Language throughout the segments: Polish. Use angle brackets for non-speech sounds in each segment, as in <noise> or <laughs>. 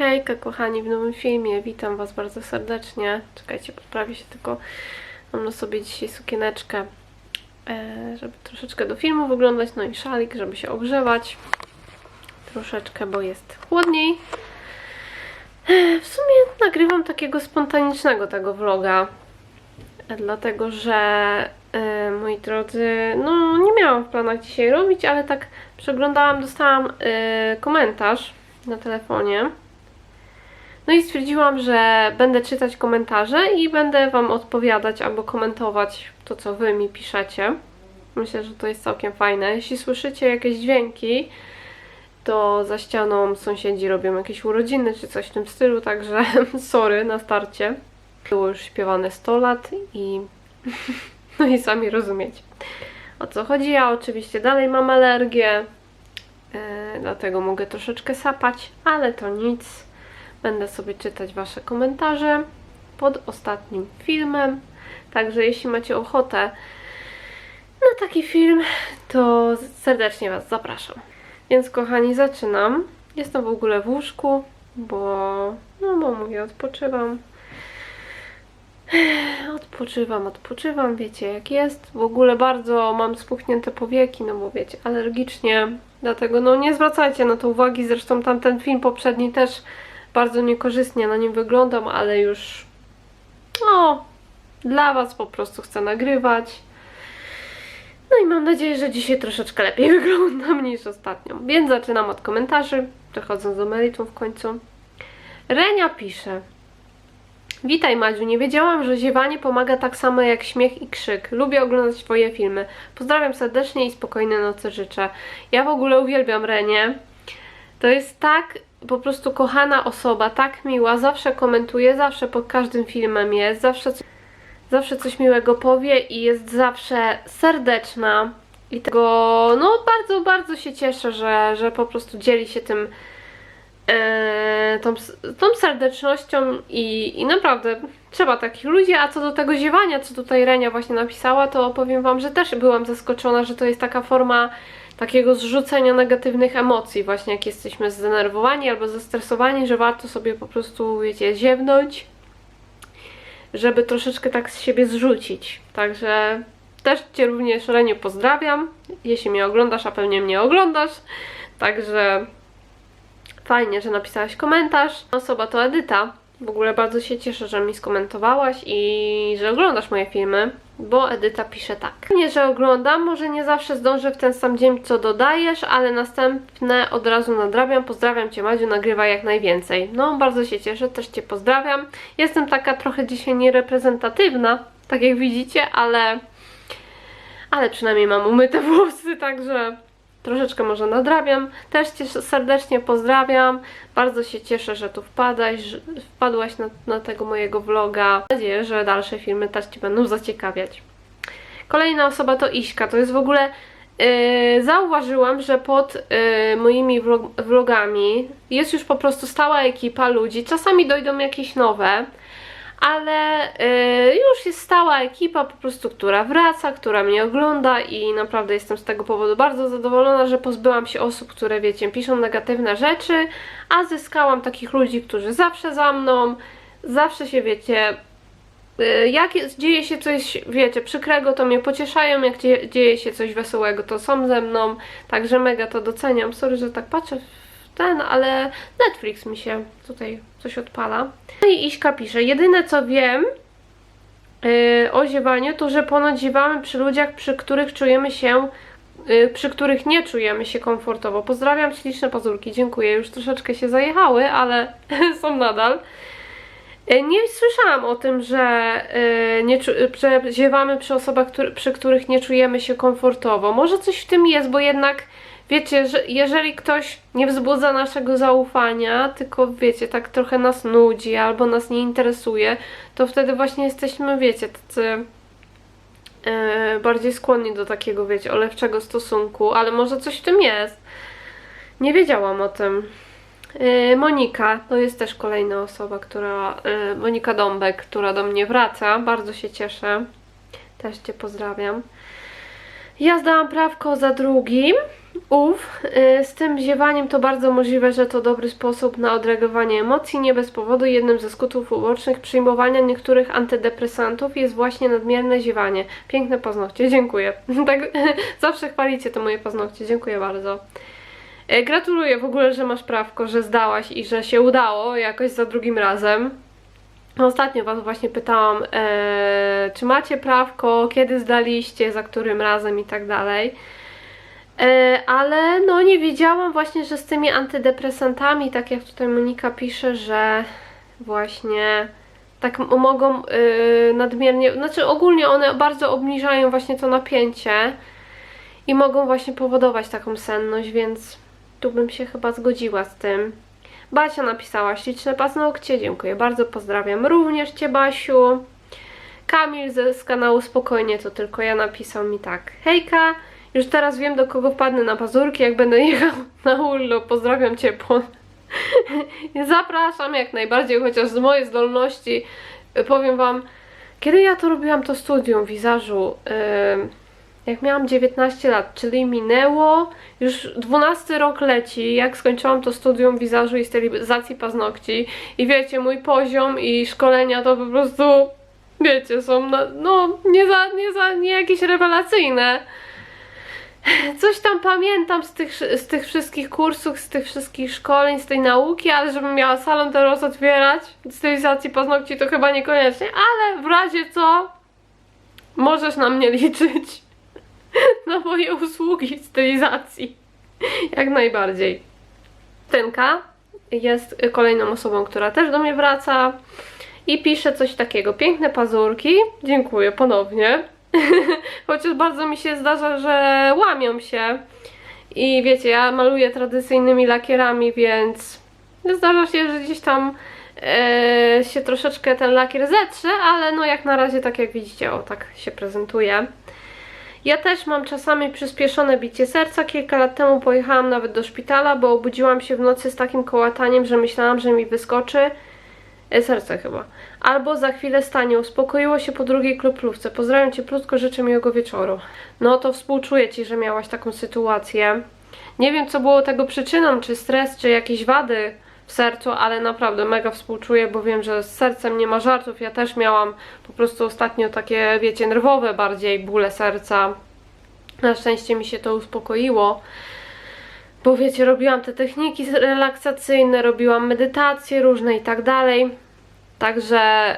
Hejka kochani w nowym filmie, witam was bardzo serdecznie. Czekajcie, poprawię się tylko, mam na sobie dzisiaj sukieneczkę, e, żeby troszeczkę do filmu wyglądać, no i szalik, żeby się ogrzewać troszeczkę, bo jest chłodniej. E, W sumie nagrywam takiego spontanicznego tego vloga, dlatego że e, moi drodzy, no nie miałam w planach dzisiaj robić, ale tak przeglądałam, dostałam komentarz na telefonie. No i stwierdziłam, że będę czytać komentarze i będę Wam odpowiadać albo komentować to, co Wy mi piszecie. Myślę, że to jest całkiem fajne. Jeśli słyszycie jakieś dźwięki, to za ścianą sąsiedzi robią jakieś urodziny czy coś w tym stylu, także <laughs> sorry na starcie. Było już śpiewane 100 lat i <laughs> no i sami rozumiecie o co chodzi. Ja oczywiście dalej mam alergię, e, dlatego mogę troszeczkę sapać, ale to nic. Będę sobie czytać Wasze komentarze pod ostatnim filmem. Także jeśli macie ochotę na taki film, to serdecznie Was zapraszam. Więc kochani, zaczynam. Jestem w ogóle w łóżku, bo no bo mówię, odpoczywam. Odpoczywam, odpoczywam, wiecie jak jest. W ogóle bardzo mam spuchnięte powieki, no bo wiecie, alergicznie. Dlatego no nie zwracajcie na to uwagi. Zresztą tamten film poprzedni też bardzo niekorzystnie na nim wyglądam, ale już no dla Was po prostu chcę nagrywać. No i mam nadzieję, że dzisiaj troszeczkę lepiej <laughs> wyglądam niż ostatnio. Więc zaczynam od komentarzy, przechodząc do meritum w końcu. Renia pisze. Witaj Madziu, nie wiedziałam, że ziewanie pomaga tak samo jak śmiech i krzyk. Lubię oglądać Twoje filmy. Pozdrawiam serdecznie i spokojnej nocy życzę. Ja w ogóle uwielbiam Renię. To jest tak po prostu kochana osoba, tak miła, zawsze komentuje, zawsze pod każdym filmem jest, zawsze, zawsze coś miłego powie i jest zawsze serdeczna. I tego, no bardzo, bardzo się cieszę, że, że po prostu dzieli się tym e, tą, tą serdecznością i, i naprawdę trzeba takich ludzi, a co do tego ziewania, co tutaj Renia właśnie napisała, to powiem Wam, że też byłam zaskoczona, że to jest taka forma takiego zrzucenia negatywnych emocji, właśnie jak jesteśmy zdenerwowani albo zestresowani, że warto sobie po prostu, wiecie, ziewnąć, żeby troszeczkę tak z siebie zrzucić. Także też Cię również, Reniu, pozdrawiam, jeśli mnie oglądasz, a pewnie mnie oglądasz, także Fajnie, że napisałaś komentarz. Osoba to Edyta. W ogóle bardzo się cieszę, że mi skomentowałaś i że oglądasz moje filmy, bo Edyta pisze tak. Nie, że oglądam, może nie zawsze zdążę w ten sam dzień, co dodajesz, ale następne od razu nadrabiam. Pozdrawiam Cię, Madziu, nagrywaj jak najwięcej. No, bardzo się cieszę, też Cię pozdrawiam. Jestem taka trochę dzisiaj niereprezentatywna, tak jak widzicie, ale ale przynajmniej mam umyte <laughs> włosy, także troszeczkę może nadrabiam. Też Cię serdecznie pozdrawiam. Bardzo się cieszę, że tu wpadłaś, że wpadłaś na, na tego mojego vloga. Mam nadzieję, że dalsze filmy też Ci będą zaciekawiać. Kolejna osoba to Iśka. To jest w ogóle... Yy, zauważyłam, że pod yy, moimi vlog vlogami jest już po prostu stała ekipa ludzi. Czasami dojdą jakieś nowe, ale y, już jest stała ekipa po prostu, która wraca, która mnie ogląda i naprawdę jestem z tego powodu bardzo zadowolona, że pozbyłam się osób, które wiecie, piszą negatywne rzeczy, a zyskałam takich ludzi, którzy zawsze za mną, zawsze się wiecie, y, jak jest, dzieje się coś, wiecie, przykrego, to mnie pocieszają, jak dzie, dzieje się coś wesołego, to są ze mną, także mega to doceniam. Sorry, że tak patrzę ten, ale Netflix mi się tutaj coś odpala. No i Iśka pisze, jedyne co wiem yy, o ziewaniu, to że ponoć ziewamy przy ludziach, przy których czujemy się, yy, przy których nie czujemy się komfortowo. Pozdrawiam, śliczne pazurki, dziękuję. Już troszeczkę się zajechały, ale <laughs> są nadal. Yy, Nie słyszałam o tym, że, yy, nie, że ziewamy przy osobach, który, przy których nie czujemy się komfortowo. Może coś w tym jest, bo jednak wiecie, że jeżeli ktoś nie wzbudza naszego zaufania, tylko wiecie, tak trochę nas nudzi albo nas nie interesuje, to wtedy właśnie jesteśmy, wiecie, tacy e, bardziej skłonni do takiego, wiecie, olewczego stosunku, ale może coś w tym jest. Nie wiedziałam o tym. E, Monika, to jest też kolejna osoba, która, e, Monika Dąbek, która do mnie wraca, bardzo się cieszę. Też Cię pozdrawiam. Ja zdałam prawko za drugim, Ów, y, z tym ziewaniem to bardzo możliwe, że to dobry sposób na odreagowanie emocji. Nie bez powodu jednym ze skutków ubocznych przyjmowania niektórych antydepresantów jest właśnie nadmierne ziewanie. Piękne paznokcie, dziękuję. <laughs> tak, <laughs> zawsze chwalicie te moje paznokcie, dziękuję bardzo. Y, Gratuluję w ogóle, że masz prawko, że zdałaś i że się udało jakoś za drugim razem. Ostatnio Was właśnie pytałam, e, czy macie prawko, kiedy zdaliście, za którym razem i tak dalej. E, ale no nie wiedziałam właśnie, że z tymi antydepresantami, tak jak tutaj Monika pisze, że właśnie tak mogą y, nadmiernie, znaczy ogólnie one bardzo obniżają właśnie to napięcie i mogą właśnie powodować taką senność, więc tu bym się chyba zgodziła z tym. Basia napisała śliczne paznokcie, dziękuję bardzo, pozdrawiam również Cię Basiu. Kamil z, z kanału Spokojnie, to tylko ja napisał mi tak. Hejka, już teraz wiem do kogo wpadnę na pazurki, jak będę <laughs> jechał na urlop. Pozdrawiam ciepło. <laughs> Zapraszam jak najbardziej, chociaż z mojej zdolności y, powiem Wam, kiedy ja to robiłam to studium wizażu, ym, jak miałam 19 lat, czyli minęło już 12 rok leci, jak skończyłam to studium wizażu i stylizacji paznokci i wiecie, mój poziom i szkolenia to po prostu, wiecie, są na, no nie za, nie za, nie jakieś rewelacyjne. Coś tam pamiętam z tych, z tych wszystkich kursów, z tych wszystkich szkoleń, z tej nauki, ale żebym miała salon teraz otwierać, stylizacji paznokci to chyba niekoniecznie, ale w razie co, możesz na mnie liczyć <laughs> na moje usługi stylizacji. Jak najbardziej. Tenka jest kolejną osobą, która też do mnie wraca i pisze coś takiego. Piękne pazurki. Dziękuję ponownie. <laughs> Chociaż bardzo mi się zdarza, że łamią się. I wiecie, ja maluję tradycyjnymi lakierami, więc zdarza się, że gdzieś tam e, się troszeczkę ten lakier zetrze, ale no jak na razie, tak jak widzicie, o tak się prezentuje. Ja też mam czasami przyspieszone bicie serca. Kilka lat temu pojechałam nawet do szpitala, bo obudziłam się w nocy z takim kołataniem, że myślałam, że mi wyskoczy e, serce chyba. Albo za chwilę stanie. Uspokoiło się po drugiej kroplówce. Pozdrawiam Cię plutko, życzę miłego wieczoru. No to współczuję Ci, że miałaś taką sytuację. Nie wiem, co było tego przyczyną, czy stres, czy jakieś wady w sercu, ale naprawdę mega współczuję, bo wiem, że z sercem nie ma żartów. Ja też miałam po prostu ostatnio takie, wiecie, nerwowe bardziej bóle serca. Na szczęście mi się to uspokoiło. Bo wiecie, robiłam te techniki relaksacyjne, robiłam medytacje różne i tak dalej. Także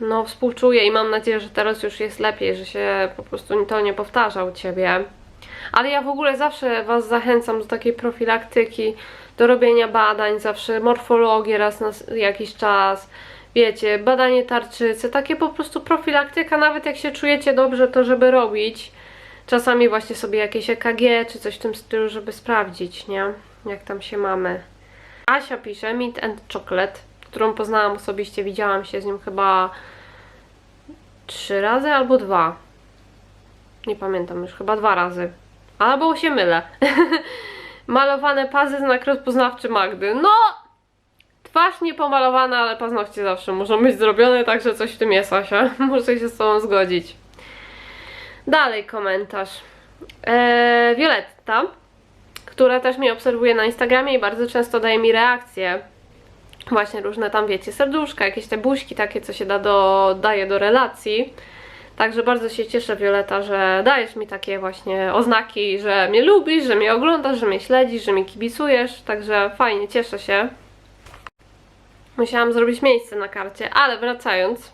yy, no współczuję i mam nadzieję, że teraz już jest lepiej, że się po prostu to nie powtarza u Ciebie. Ale ja w ogóle zawsze Was zachęcam do takiej profilaktyki, do robienia badań, zawsze morfologię raz na jakiś czas, wiecie, badanie tarczycy, takie po prostu profilaktyka, nawet jak się czujecie dobrze, to żeby robić. Czasami właśnie sobie jakieś EKG czy coś w tym stylu, żeby sprawdzić, nie? Jak tam się mamy. Asia pisze Mint and Chocolate, którą poznałam osobiście, widziałam się z nią chyba trzy razy albo dwa. Nie pamiętam już, chyba dwa razy. Albo się mylę. <laughs> Malowane pazy, znak rozpoznawczy Magdy. No! Twarz nie pomalowana, ale paznokcie zawsze muszą być zrobione, także coś w tym jest, Asia. <laughs> Muszę się z tobą zgodzić. Dalej komentarz. Eee, Violetta, która też mnie obserwuje na Instagramie i bardzo często daje mi reakcje. Właśnie różne tam, wiecie, serduszka, jakieś te buźki takie, co się da do, daje do relacji. Także bardzo się cieszę, Violeta, że dajesz mi takie właśnie oznaki, że mnie lubisz, że mnie oglądasz, że mnie śledzisz, że mi kibicujesz. Także fajnie, cieszę się. Musiałam zrobić miejsce na karcie, ale wracając.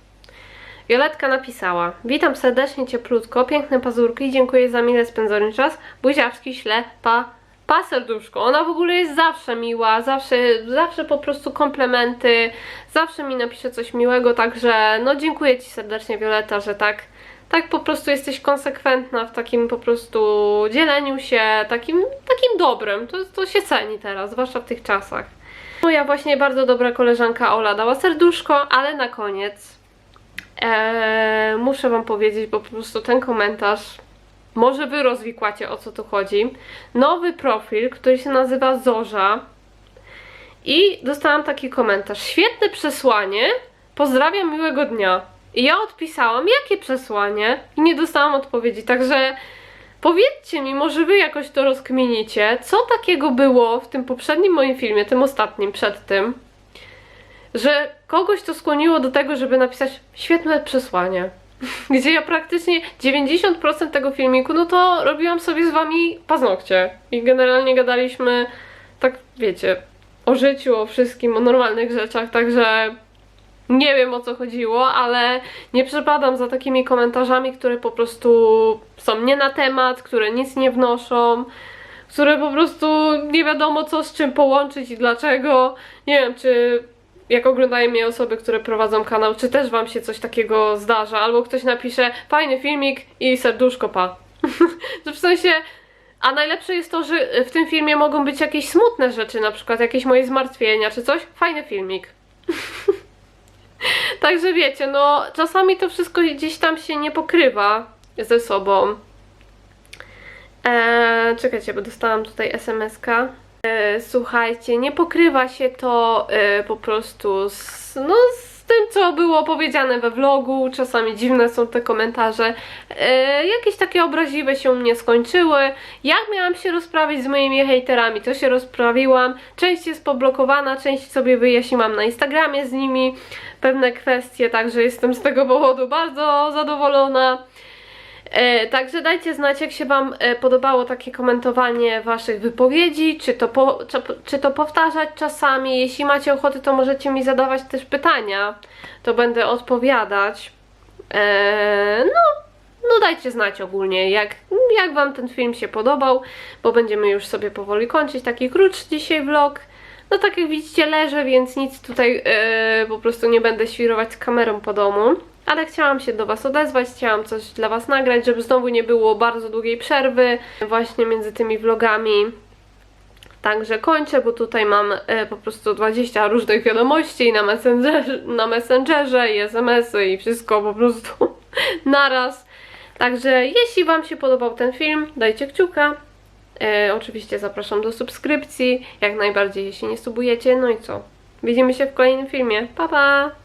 Violetka napisała Witam serdecznie, cieplutko, piękne pazurki dziękuję za mile spędzony czas. Buziawski, śle, pa, pa serduszko. Ona w ogóle jest zawsze miła, zawsze, zawsze po prostu komplementy, zawsze mi napisze coś miłego, także no dziękuję Ci serdecznie Violeta, że tak, tak po prostu jesteś konsekwentna w takim po prostu dzieleniu się, takim, takim dobrem. To, to się ceni teraz, zwłaszcza w tych czasach. Moja właśnie bardzo dobra koleżanka Ola dała serduszko, ale na koniec Eee, muszę Wam powiedzieć, bo po prostu ten komentarz, może Wy rozwikłacie o co tu chodzi. Nowy profil, który się nazywa Zorza. I dostałam taki komentarz. Świetne przesłanie. Pozdrawiam, miłego dnia. I ja odpisałam, jakie przesłanie? I nie dostałam odpowiedzi. Także Powiedzcie mi, może wy jakoś to rozkminicie, co takiego było w tym poprzednim moim filmie, tym ostatnim przed tym, że kogoś to skłoniło do tego, żeby napisać świetne przesłanie. <laughs> Gdzie ja praktycznie 90% tego filmiku, no to robiłam sobie z wami paznokcie. I generalnie gadaliśmy, tak wiecie, o życiu, o wszystkim, o normalnych rzeczach, także nie wiem o co chodziło, ale nie przepadam za takimi komentarzami, które po prostu są nie na temat, które nic nie wnoszą, które po prostu nie wiadomo co z czym połączyć i dlaczego. Nie wiem, czy jak oglądają mnie osoby, które prowadzą kanał, czy też wam się coś takiego zdarza, albo ktoś napisze fajny filmik i serduszko pa. <laughs> w sensie, a najlepsze jest to, że w tym filmie mogą być jakieś smutne rzeczy, na przykład jakieś moje zmartwienia czy coś. Fajny filmik. <laughs> Także wiecie, no czasami to wszystko gdzieś tam się nie pokrywa ze sobą. Eee, czekajcie, bo dostałam tutaj SMS-ka. Eee, słuchajcie, nie pokrywa się to e, po prostu z, no, z tym, co było powiedziane we vlogu. Czasami dziwne są te komentarze. E, jakieś takie obraziwe się u mnie skończyły. Jak miałam się rozprawić z moimi hejterami, to się rozprawiłam. Część jest poblokowana, część sobie wyjaśniłam na Instagramie z nimi pewne kwestie, także jestem z tego powodu bardzo zadowolona. E, także dajcie znać, jak się Wam e, podobało takie komentowanie Waszych wypowiedzi, czy to, po, czy, czy to powtarzać czasami. Jeśli macie ochotę, to możecie mi zadawać też pytania, to będę odpowiadać. E, no, no dajcie znać ogólnie, jak, jak Wam ten film się podobał, bo będziemy już sobie powoli kończyć. Taki krótszy dzisiaj vlog. No tak jak widzicie leżę, więc nic tutaj e, po prostu nie będę świrować z kamerą po domu. Ale chciałam się do Was odezwać, chciałam coś dla Was nagrać, żeby znowu nie było bardzo długiej przerwy właśnie między tymi vlogami. Także kończę, bo tutaj mam e, po prostu 20 różnych wiadomości na Messengerze, na messengerze i SMS-y i wszystko po prostu <laughs> naraz. Także jeśli Wam się podobał ten film, dajcie kciuka. E, oczywiście zapraszam do subskrypcji, jak najbardziej jeśli nie subujecie. No i co? Widzimy się w kolejnym filmie. Pa pa!